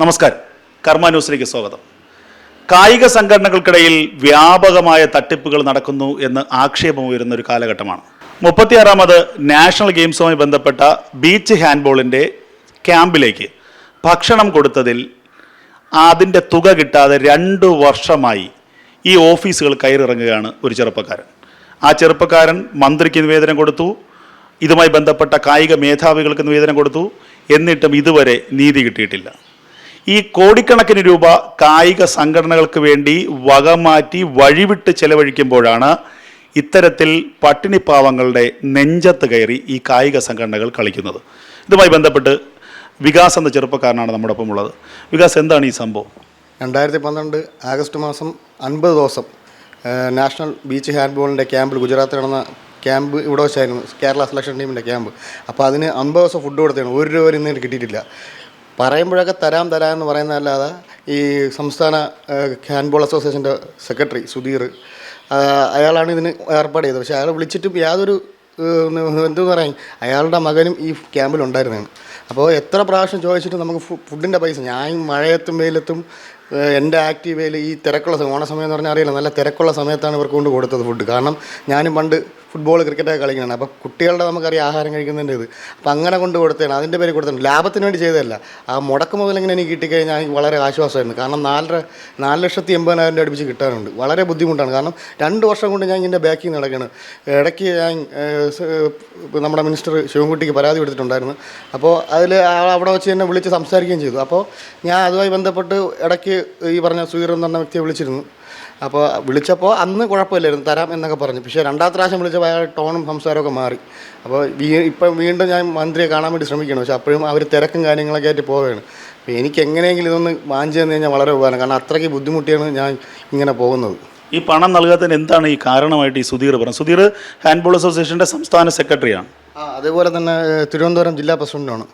നമസ്കാരം. കർമ്മ ന്യൂസിലേക്ക് സ്വാഗതം. കായിക സംഘടനകൾക്കിടയിൽ വ്യാപകമായ തട്ടിപ്പുകൾ നടക്കുന്നു എന്ന് ആക്ഷേപം ഉയരുന്ന ഒരു കാലഘട്ടമാണ്. മുപ്പത്തിയാറാമത് നാഷണൽ ഗെയിംസുമായി ബന്ധപ്പെട്ട ബീച്ച് ഹാൻഡ്ബോളിന്റെ ക്യാമ്പിലേക്ക് ഭക്ഷണം കൊടുത്തതിൽ അതിന്റെ തുക കിട്ടാതെ രണ്ട് വർഷമായി ഈ ഓഫീസുകൾ കയറിറങ്ങുകയാണ് ഒരു ചെറുപ്പക്കാരൻ. ആ ചെറുപ്പക്കാരൻ മന്ത്രിക്ക് നിവേദനം കൊടുത്തു ഇതുമായി ബന്ധപ്പെട്ട കായിക മേധാവികൾക്ക് നിവേദനം കൊടുത്തു എന്നിട്ടും ഇതുവരെ നീതി കിട്ടിയിട്ടില്ല. ഈ കോടിക്കണക്കിന് രൂപ കായിക സംഘടനകൾക്ക് വേണ്ടി വകമാറ്റി വഴിവിട്ട് ചെലവഴിക്കുമ്പോഴാണ് ഇത്തരത്തിൽ പട്ടിണിപ്പാവങ്ങളുടെ നെഞ്ചത്ത് കയറി ഈ കായിക സംഘടനകൾ കളിക്കുന്നത്. ഇതുമായി ബന്ധപ്പെട്ട് വികാസ് എന്ന ചെറുപ്പക്കാരനാണ് നമ്മുടെ ഒപ്പം ഉള്ളത് വികാസ് എന്താണ് ഈ സംഭവം? രണ്ടായിരത്തി പന്ത്രണ്ട് ആഗസ്റ്റ് മാസം അൻപത് ദിവസം നാഷണൽ ബീച്ച് ഹാൻഡ്ബോളിന്റെ ക്യാമ്പിൽ ഗുജറാത്തിൽ നടന്ന ക്യാമ്പ് ഇവിടെ വെച്ചായിരുന്നു കേരള സെലക്ഷൻ ടീമിന്റെ ക്യാമ്പ്. അപ്പോൾ അതിന് അൻപത് ദിവസം ഫുഡ് കൊടുത്തതാണ്. ഒരു രൂപ വരെ ഇന്ന് കിട്ടിയിട്ടില്ല. പറയുമ്പോഴൊക്കെ തരാം തരാം എന്ന് പറയുന്നതല്ലാതെ ഈ സംസ്ഥാന ഹാൻഡ്ബോൾ അസോസിയേഷന്റെ സെക്രട്ടറി സുധീർ അയാളാണ് ഇതിന് ഏർപ്പാട് ചെയ്തത്. പക്ഷേ അയാൾ വിളിച്ചിട്ടും യാതൊരു എന്തെന്ന് പറയാൻ അയാളുടെ മകനും ഈ ക്യാമ്പിലുണ്ടായിരുന്നതാണ് അപ്പോൾ എത്ര പ്രാവശ്യം ചോദിച്ചിട്ട് നമുക്ക് ഫുഡിന്റെ പൈസ ഞാൻ മഴയത്തും വെയിലത്തും എന്റെ ആക്റ്റീവയിൽ ഈ തിരക്കുള്ള സമയം ഓണസമയം എന്ന് പറഞ്ഞാൽ അറിയില്ല. നല്ല തിരക്കുള്ള സമയത്താണ് ഇവർക്ക് കൊണ്ട് കൊടുത്തത് ഫുഡ് കാരണം ഞാനും പണ്ട് ഫുട്ബോൾ ക്രിക്കറ്റൊക്കെ കളിക്കുന്നതാണ്. അപ്പോൾ കുട്ടികളുടെ നമുക്കറിയാം ആഹാരം കഴിക്കുന്നതിന്റെ ഇത്. അപ്പോൾ അങ്ങനെ കൊണ്ട് കൊടുത്തതാണ്. അതിന്റെ പേര് കൊടുത്തിട്ടുണ്ട്. ലാഭത്തിന് വേണ്ടി ചെയ്തതല്ല. ആ മുടക്ക് മുതൽ ഇങ്ങനെ എനിക്ക് കിട്ടിക്കഴിഞ്ഞാൽ എനിക്ക് വളരെ ആശ്വാസമായിരുന്നു. കാരണം നാലര നാല് ലക്ഷത്തി എൺപതിനായിരം രൂപ അടുപ്പിച്ച് കിട്ടാനുണ്ട് വളരെ ബുദ്ധിമുട്ടാണ്. കാരണം രണ്ട് വർഷം കൊണ്ട് ഞാൻ ഇതിന്റെ ബാക്കിൽ നടക്കുകയാണ്. ഇടയ്ക്ക് ഞാൻ നമ്മുടെ മിനിസ്റ്റർ ശിവൻകുട്ടിക്ക് പരാതി കൊടുത്തിട്ടുണ്ടായിരുന്നു. അപ്പോൾ അതിൽ അവിടെ വെച്ച് എന്നെ വിളിച്ച് സംസാരിക്കുകയും ചെയ്തു. അപ്പോൾ ഞാൻ അതുമായി ബന്ധപ്പെട്ട് ഇടയ്ക്ക് ഈ പറഞ്ഞ സുഹീർ എന്ന് പറഞ്ഞ വ്യക്തിയെ വിളിച്ചിരുന്നു. അപ്പോൾ വിളിച്ചപ്പോൾ അന്ന് കുഴപ്പമില്ലായിരുന്നു തരാം എന്നൊക്കെ പറഞ്ഞു. പക്ഷേ രണ്ടാമത്തെ പ്രാവശ്യം വിളിച്ചപ്പോൾ അയാൾ ടോണും സംസാരമൊക്കെ മാറി. അപ്പോൾ വീ ഇപ്പം വീണ്ടും ഞാൻ മന്ത്രിയെ കാണാൻ വേണ്ടി ശ്രമിക്കണം പക്ഷേ അപ്പോഴും അവർ തിരക്കും കാര്യങ്ങളൊക്കെ ആയിട്ട് പോവുകയാണ്. അപ്പോൾ എനിക്ക് എങ്ങനെയെങ്കിലും ഇതൊന്ന് വാങ്ങിച്ചു തന്നു കഴിഞ്ഞാൽ വളരെ ഉപകാരം. കാരണം അത്രയ്ക്ക് ബുദ്ധിമുട്ടിയാണ് ഞാൻ ഇങ്ങനെ പോകുന്നത്. ഈ പണം നൽകാത്തതിന് എന്താണ് ഈ കാരണമായിട്ട് ഈ സുധീർ പറഞ്ഞത്? സുധീർ ഹാൻഡ്ബോൾ അസോസിയേഷന്റെ സംസ്ഥാന സെക്രട്ടറിയാണ്. ആ അതേപോലെ തന്നെ തിരുവനന്തപുരം ജില്ലാ പ്രസിഡന്റാണ്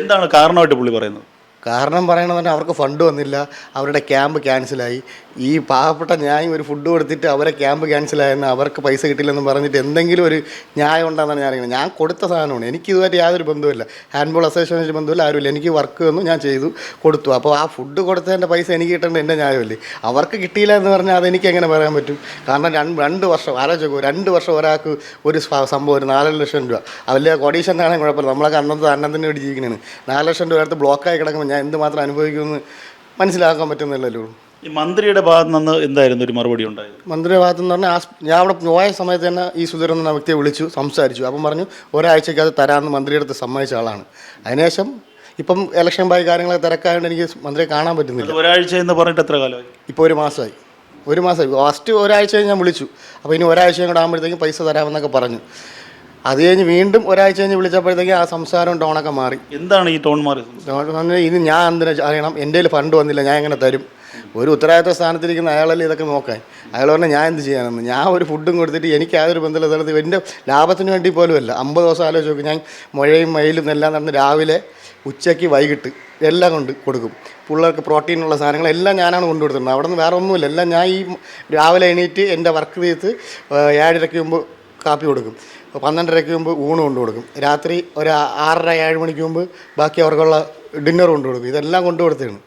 എന്താണ് കാരണമായിട്ട് പുള്ളി പറയുന്നത്? കാരണം പറഞ്ഞാൽ അവർക്ക് ഫണ്ട് വന്നില്ല. അവരുടെ ക്യാമ്പ് ക്യാൻസലായി ഈ പാവപ്പെട്ട ന്യായം ഒരു ഫുഡ് കൊടുത്തിട്ട് അവരെ ക്യാമ്പ് ക്യാൻസലായെന്ന് അവർക്ക് പൈസ കിട്ടില്ലെന്ന് പറഞ്ഞിട്ട് എന്തെങ്കിലും ഒരു ന്യായം ഉണ്ടെന്നാണ് ഞാൻ അറിയുന്നത്. ഞാൻ കൊടുത്ത സാധനമാണ്. എനിക്ക് ഇതുമായിട്ട് യാതൊരു ബന്ധമില്ല ഹാൻഡ്ബോൾ അസോസിയേഷനായിട്ട് ബന്ധമില്ല ആരുമില്ല. എനിക്ക് വർക്ക് വന്നു ഞാൻ ചെയ്തു കൊടുത്തു. അപ്പോൾ ആ ഫുഡ് കൊടുത്തതിന്റെ പൈസ എനിക്ക് കിട്ടേണ്ട എന്റെ ന്യായമല്ലേ? അവർക്ക് കിട്ടിയില്ല എന്ന് പറഞ്ഞാൽ അതെനിക്ക് എങ്ങനെ പറയാൻ പറ്റും? കാരണം രണ്ട് രണ്ട് വർഷം ആലോചിക്കും രണ്ട് വർഷം ഒരാൾക്ക് ഒരു സംഭവം ഒരു നാലര ലക്ഷം രൂപ. വലിയ കോടീശ്വരനാണെങ്കിൽ കുഴപ്പമില്ല. നമ്മളൊക്കെ അന്നത്തെ അന്നത്തിന് വേണ്ടി ജീവിക്കുന്നതാണ് നാല് ലക്ഷം രൂപ അടുത്ത് ബ്ലോക്കായി കിടക്കുമ്പോൾ ഞാൻ എന്തുമാത്രം അനുഭവിക്കുമെന്ന് മനസ്സിലാക്കാൻ പറ്റുന്നില്ലല്ലോ ഈ മന്ത്രിയുടെ ഭാഗത്ത് നിന്ന് എന്തായിരുന്നു ഒരു മറുപടി ഉണ്ടായത്? മന്ത്രിയുടെ ഭാഗത്തു നിന്ന് പറഞ്ഞാൽ ഞാൻ അവിടെ പോയ സമയത്ത് തന്നെ ഈ സുധീരൻ എന്ന വ്യക്തിയെ വിളിച്ചു സംസാരിച്ചു. അപ്പം പറഞ്ഞു ഒരാഴ്ചയ്ക്ക് അത് തരാമെന്ന് മന്ത്രിയുടെ അടുത്ത് സമ്മതിച്ച ആളാണ്. അതിനുശേഷം ഇപ്പം ഇലക്ഷൻ ബായി കാര്യങ്ങളൊക്കെ തിരക്കായതുകൊണ്ട് എനിക്ക് മന്ത്രിയെ കാണാൻ പറ്റുന്നില്ല. ഒരാഴ്ച എന്ന് പറഞ്ഞിട്ട് എത്ര കാലമായി? ഇപ്പോൾ ഒരു മാസമായി. ഒരു മാസമായി. ഫസ്റ്റ് ഒരാഴ്ച ഞാൻ വിളിച്ചു. അപ്പോൾ ഇനി ഒരാഴ്ചയും കൂടെ ആകുമ്പോഴത്തേക്കും പൈസ തരാമെന്നൊക്കെ പറഞ്ഞു. അത് കഴിഞ്ഞ് വീണ്ടും ഒരാഴ്ച കഴിഞ്ഞ് വിളിച്ചപ്പോഴത്തേക്കും ആ സംസാരവും ടോണൊക്കെ മാറി. എന്താണ് ഈ ടോൺ പറഞ്ഞാൽ ഇത് ഞാൻ എന്തിനാ അറിയണം. എന്റെ ഫണ്ട് വന്നില്ല. ഞാൻ എങ്ങനെ തരും? ഒരു ഉത്തരവാദിത്വ സ്ഥാനത്തിരിക്കുന്ന അയാളല്ലേ ഇതൊക്കെ നോക്കാൻ? അയാൾ പറഞ്ഞാൽ ഞാൻ എന്ത് ചെയ്യാനെന്ന് ഞാൻ ഒരു ഫുഡും കൊടുത്തിട്ട് എനിക്ക് യാതൊരു ബന്ധമില്ല സ്ഥലത്ത് എന്റെ ലാഭത്തിന് വേണ്ടി പോലുമല്ല അമ്പത് ദിവസം ആലോചിച്ച് നോക്കും. ഞാൻ മഴയും മയിലും എല്ലാം നടന്ന് രാവിലെ ഉച്ചയ്ക്ക് വൈകിട്ട് എല്ലാം കൊണ്ട് കൊടുക്കും. പിള്ളേർക്ക് പ്രോട്ടീനുള്ള സാധനങ്ങളെല്ലാം ഞാനാണ് കൊണ്ടു കൊടുത്തിരുന്നത് അവിടെ നിന്ന് വേറെ ഒന്നുമില്ല. എല്ലാം ഞാൻ ഈ രാവിലെ എണീറ്റ് എന്റെ വർക്ക് ചെയ്ത് ഏഴരയ്ക്ക് മുമ്പ് കാപ്പി കൊടുക്കും. പന്ത്രണ്ടരയ്ക്ക് മുമ്പ് ഊണ് കൊണ്ടു കൊടുക്കും. രാത്രി ഒരു ആറര ഏഴ് മണിക്ക് മുമ്പ് ബാക്കി അവർക്കുള്ള ഡിന്നർ കൊണ്ടു കൊടുക്കും. ഇതെല്ലാം കൊണ്ടു കൊടുത്തതാണ്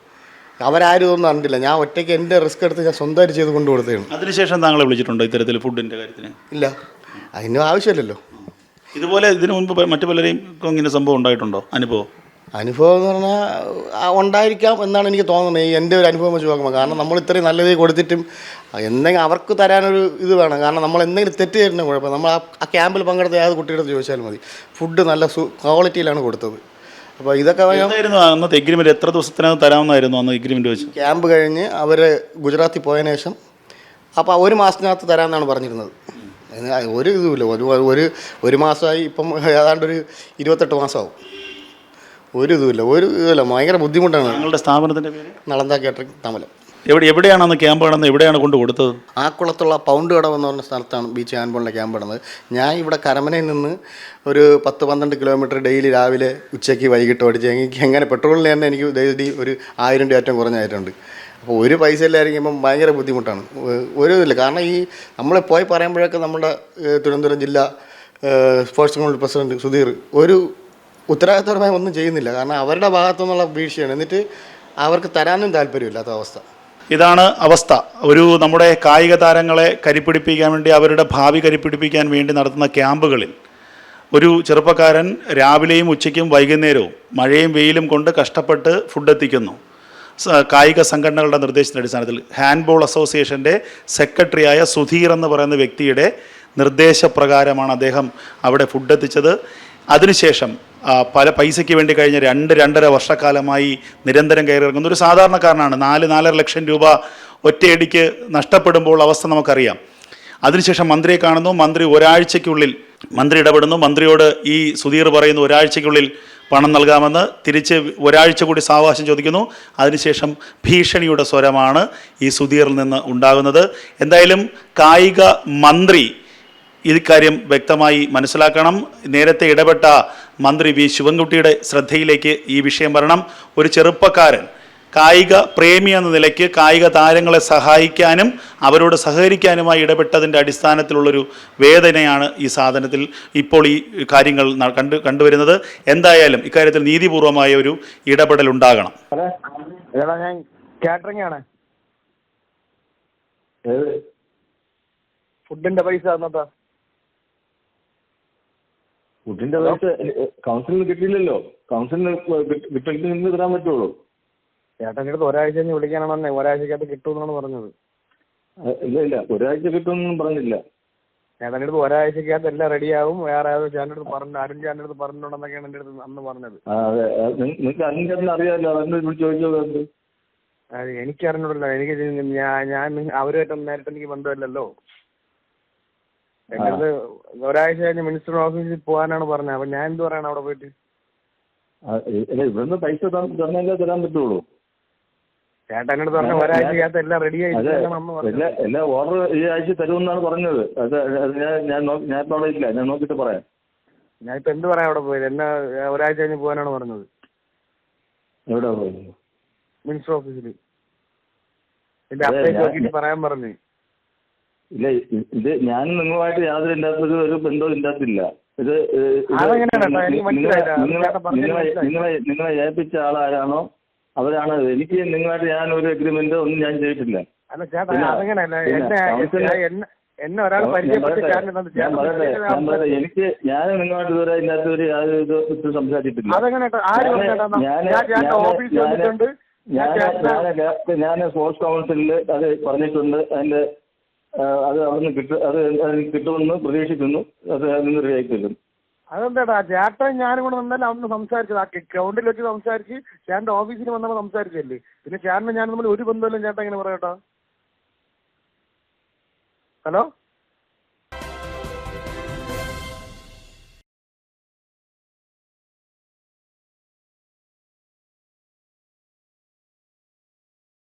അവരാരും ഒന്നും അറിഞ്ഞില്ല ഞാൻ ഒറ്റയ്ക്ക് എന്റെ റിസ്ക് എടുത്ത് ഞാൻ സ്വന്തമായിട്ട് ചെയ്ത് കൊണ്ടു കൊടുത്തതാണ്. അതിനുശേഷം താങ്കളെ വിളിച്ചിട്ടുണ്ടോ ഇത്തരത്തിൽ ഫുഡിന്റെ കാര്യത്തിന്? ഇല്ല. അതിനും ആവശ്യമില്ലല്ലോ. ഇതുപോലെ ഇതിനു മുൻപ് മറ്റു പലരെയും ഇങ്ങനെ സംഭവം ഉണ്ടായിട്ടുണ്ടോ? അനുഭവം? അനുഭവം എന്ന് പറഞ്ഞാൽ ഉണ്ടായിരിക്കാം എന്നാണ് എനിക്ക് തോന്നുന്നത്. ഈ എന്റെ ഒരു അനുഭവം വെച്ച് നോക്കുമ്പോൾ കാരണം നമ്മൾ ഇത്രയും നല്ല രീതി കൊടുത്തിട്ടും എന്തെങ്കിലും അവർക്ക് തരാനൊരു ഇത് വേണം. കാരണം നമ്മൾ എന്തെങ്കിലും തെറ്റ് തരുന്ന കുഴപ്പം. നമ്മൾ ആ ക്യാമ്പിൽ പങ്കെടുത്ത ഏത് കുട്ടിയുടെ ചോദിച്ചാലും മതി. ഫുഡ് നല്ല ക്വാളിറ്റിയിലാണ് കൊടുത്തത്. അപ്പോൾ ഇതൊക്കെ എന്തായിരുന്നു? അന്നത്തെ എഗ്രിമെന്റ് എത്ര ദിവസത്തിനകം തരാമെന്നായിരുന്നു അന്ന് എഗ്രിമെന്റ് വെച്ച്? ക്യാമ്പ് കഴിഞ്ഞ് അവർ ഗുജറാത്തിൽ പോയതിനു ശേഷം അപ്പോൾ ഒരു മാസത്തിനകത്ത് തരാമെന്നാണ് പറഞ്ഞിരുന്നത്. ഒരു ഇതുമില്ല. ഒരു ഒരു ഒരു മാസമായി ഇപ്പം ഏതാണ്ട് ഒരു ഇരുപത്തെട്ട് മാസമാവും. ഒരു ഇതുമില്ല. ഒരു ഇതുമില്ല. ഭയങ്കര ബുദ്ധിമുട്ടാണ്. ഞങ്ങളുടെ സ്ഥാപനത്തിന്റെ പേര്? നളന്ത കേറ്ററിംഗ് തമലം എവിടെ എവിടെയാണ് അന്ന് ക്യാമ്പ് നടന്നത് എവിടെയാണ് കൊണ്ട് കൊടുത്തത്? ആ കുളത്തുള്ള പൗണ്ട് കടവ് എന്ന് പറഞ്ഞ സ്ഥലത്താണ് ബീച്ച് ഹാൻഡ്ബോളിന്റെ ക്യാമ്പ് നടന്നത് ഞാൻ ഇവിടെ കരമനയിൽ നിന്ന് ഒരു പത്ത് പന്ത്രണ്ട് കിലോമീറ്റർ ഡെയിലി രാവിലെ ഉച്ചയ്ക്ക് വൈകിട്ട് ഓടിച്ച് എനിക്ക് എങ്ങനെ പെട്രോളിന് തന്നെ എനിക്ക് ഡെയിലി ഒരു ആയിരം രൂപ ഏറ്റവും കുറഞ്ഞായിട്ടുണ്ട്. അപ്പോൾ ഒരു പൈസ ഇല്ലായിരിക്കുമ്പം ഭയങ്കര ബുദ്ധിമുട്ടാണ്. ഒരു ഇതില്ല കാരണം ഈ നമ്മൾ പോയി പറയുമ്പോഴൊക്കെ നമ്മുടെ തിരുവനന്തപുരം ജില്ലാ സ്പോർട്സ് കൗൺസിൽ പ്രസിഡന്റ് സുധീർ ഒരു ഉത്തരവാദിത്തപരമായി ഒന്നും ചെയ്യുന്നില്ല. കാരണം അവരുടെ ഭാഗത്തു നിന്നുള്ള വീഴ്ചയാണ്. എന്നിട്ട് അവർക്ക് തരാനും താല്പര്യമില്ലാത്ത അവസ്ഥ. ഇതാണ് അവസ്ഥ. ഒരു നമ്മുടെ കായിക താരങ്ങളെ കരിപ്പിടിപ്പിക്കാൻ വേണ്ടി അവരുടെ ഭാവി കരിപ്പിടിപ്പിക്കാൻ വേണ്ടി നടത്തുന്ന ക്യാമ്പുകളിൽ ഒരു ചെറുപ്പക്കാരൻ രാവിലെയും ഉച്ചയ്ക്കും വൈകുന്നേരവും മഴയും വെയിലും കൊണ്ട് കഷ്ടപ്പെട്ട് ഫുഡ് എത്തിക്കുന്നു. കായിക സംഘടനകളുടെ നിർദ്ദേശത്തിന്റെ അടിസ്ഥാനത്തിൽ ഹാൻഡ്ബോൾ അസോസിയേഷന്റെ സെക്രട്ടറിയായ സുധീർ എന്ന് പറയുന്ന വ്യക്തിയുടെ നിർദ്ദേശപ്രകാരമാണ് അദ്ദേഹം അവിടെ ഫുഡ് എത്തിച്ചത്. അതിനുശേഷം പല പൈസയ്ക്ക് വേണ്ടി കഴിഞ്ഞ രണ്ട് രണ്ടര വർഷക്കാലമായി നിരന്തരം കയറിയിറങ്ങുന്ന ഒരു സാധാരണക്കാരനാണ്. നാല് നാലര ലക്ഷം രൂപ ഒറ്റയടിക്ക് നഷ്ടപ്പെടുമ്പോൾ അവസ്ഥ നമുക്കറിയാം. അതിനുശേഷം മന്ത്രിയെ കാണുന്നു. മന്ത്രി ഒരാഴ്ചയ്ക്കുള്ളിൽ മന്ത്രി ഇടപെടുന്നു. മന്ത്രിയോട് ഈ സുധീർ പറയുന്നു ഒരാഴ്ചയ്ക്കുള്ളിൽ പണം നൽകാമെന്ന്. തിരിച്ച് ഒരാഴ്ച കൂടി സാവകാശം ചോദിക്കുന്നു. അതിനുശേഷം ഭീഷണിയുടെ സ്വരമാണ് ഈ സുധീറിൽ നിന്ന് ഉണ്ടാകുന്നത്. എന്തായാലും കായിക മന്ത്രി ഇക്കാര്യം വ്യക്തമായി മനസ്സിലാക്കണം. നേരത്തെ ഇടപെട്ട മന്ത്രി വി. ശിവൻകുട്ടിയുടെ ശ്രദ്ധയിലേക്ക് ഈ വിഷയം വരണം. ഒരു ചെറുപ്പക്കാരൻ കായിക പ്രേമി എന്ന നിലയ്ക്ക് കായിക താരങ്ങളെ സഹായിക്കാനും അവരോട് സഹകരിക്കാനുമായി ഇടപെട്ടതിന്റെ അടിസ്ഥാനത്തിലുള്ളൊരു വേദനയാണ് ഈ സാധനത്തിൽ ഇപ്പോൾ ഈ കാര്യങ്ങൾ കണ്ടു കണ്ടുവരുന്നത്. എന്തായാലും ഇക്കാര്യത്തിൽ നീതിപൂർവമായ ഒരു ഇടപെടൽ ഉണ്ടാകണം. ഞാൻ കാറ്ററിംഗ് ആണ് ഫുഡിന്റെ പൈസ തന്നതാ ഫുഡിന്റെ പൈസ കൗൺസിലിന് കിട്ടിയില്ലല്ലോ. കൗൺസിലിന് കിട്ടിയിട്ട് നിന്ന് തരാൻ പറ്റുള്ളൂ. ചേട്ടന്റെ അടുത്ത് ഒരാഴ്ച കഴിഞ്ഞ് വിളിക്കാനാണെന്നേ. ഒരാഴ്ചക്കകത്ത് കിട്ടുമെന്നാണ് പറഞ്ഞത്. ഇല്ല ഇല്ല. ഒരാഴ്ച കിട്ടുമെന്നൊന്നും പറഞ്ഞില്ല. ചേട്ടന്റെ അടുത്ത് ഒരാഴ്ചക്കകത്ത് എല്ലാം റെഡിയാവും. വേറെ ആരോ ചേട്ടന്റെ അടുത്ത് പറഞ്ഞു അരുൺ ചേട്ടന്റെ അടുത്ത് പറഞ്ഞിട്ടുണ്ടെന്നൊക്കെയാണ് എന്റെ അടുത്ത് അന്ന് പറഞ്ഞത്. അതെ. ചേട്ടൻ നി- നിങ്ങൾക്ക് അറിയാമല്ലോ? അതിനെ വിളിച്ച് ചോദിച്ചത് അത്? എനിക്ക് ഞാൻ ഞാൻ അവരുമായിട്ടൊന്നും അവരുമായിട്ട് നേരിട്ട് എനിക്ക് ബന്ധമില്ലല്ലോ. അടുത്ത് ഒരാഴ്ച കഴിഞ്ഞ് മിനിസ്റ്റർ ഓഫീസിൽ പോകാനാണ് പറഞ്ഞത്. അപ്പൊ ഞാൻ എന്ത് പറയണം അവിടെ പോയിട്ട്? ഇവിടുന്ന് പൈസ തന്ന- തന്നാലേ തരാൻ പറ്റുള്ളൂ. ചേട്ടനോട് പറഞ്ഞ ഒരാഴ്ചക്കകത്ത് എല്ലാം റെഡി എല്ലാ ഓർഡർ ഈ ആഴ്ച തരുമെന്നാണ് പറഞ്ഞത്. അത് ഞാൻ ഞാൻ ഞാൻ അവിടെ ഇല്ല. ഞാൻ നോക്കിയിട്ട് പറയാം. ഞാൻ ഇപ്പൊ എന്ത് പറയാൻ അവിടെ പോയത്? എന്നാ ഒരാഴ്ച കഴിഞ്ഞ് പോകാനാണ് പറഞ്ഞത്. എവിടെ പോയി മിനിസ്റ്റർ ഓഫീസിൽ എന്റെ ഞാൻ- നോക്കിയിട്ട് പറയാൻ പറഞ്ഞു. ഇല്ല ഇത് ഞാൻ നിങ്ങളുമായിട്ട് യാതൊരു ഇല്ലാത്തൊരു ഒരു ബന്ധവും ഇല്ലാത്തില്ല. ഇത് നിങ്ങളെ. നിങ്ങളെ ഏൽപ്പിച്ച ആളാരാണോ? അവരാണ്. എനിക്ക് നിങ്ങളായിട്ട് ഞാൻ ഒരു അഗ്രിമെന്റ് ഒന്നും ഞാൻ ചെയ്തിട്ടില്ല. എന്നെ ഒരാൾ പരിചയപ്പെട്ട് എനിക്ക് ഞാൻ നിങ്ങളുമായിട്ട് ഇതുവരെ ഇല്ലാത്ത ഒരു യാതൊരു സംസാരിച്ചിട്ടില്ല? ഞാൻ. ഞാൻ സ്പോർട്സ് കൗൺസിലിൽ അത് പറഞ്ഞിട്ടുണ്ട്. അതിന്റെ അത് അവിടുന്ന് കിട്ടും അത് എനിക്ക് കിട്ടുമെന്ന് പ്രതീക്ഷിക്കുന്നു. അത് അതിന് റെഡിയാക്കി തരും അതെന്താടാ ചേട്ടൻ ഞാനും കൂടെ നിന്നല്ല അന്ന് സംസാരിച്ചത്? ആ ഗ്രൗണ്ടിൽ വെച്ച് സംസാരിച്ച് ചേട്ടന്റെ ഓഫീസിൽ വന്നപ്പോൾ സംസാരിച്ചല്ലേ പിന്നെ ചേട്ടനും ഞാനും തമ്മിൽ ഒരു ബന്ധമില്ല ചേട്ടൻ എങ്ങനെ പറയട്ടോ ഹലോ?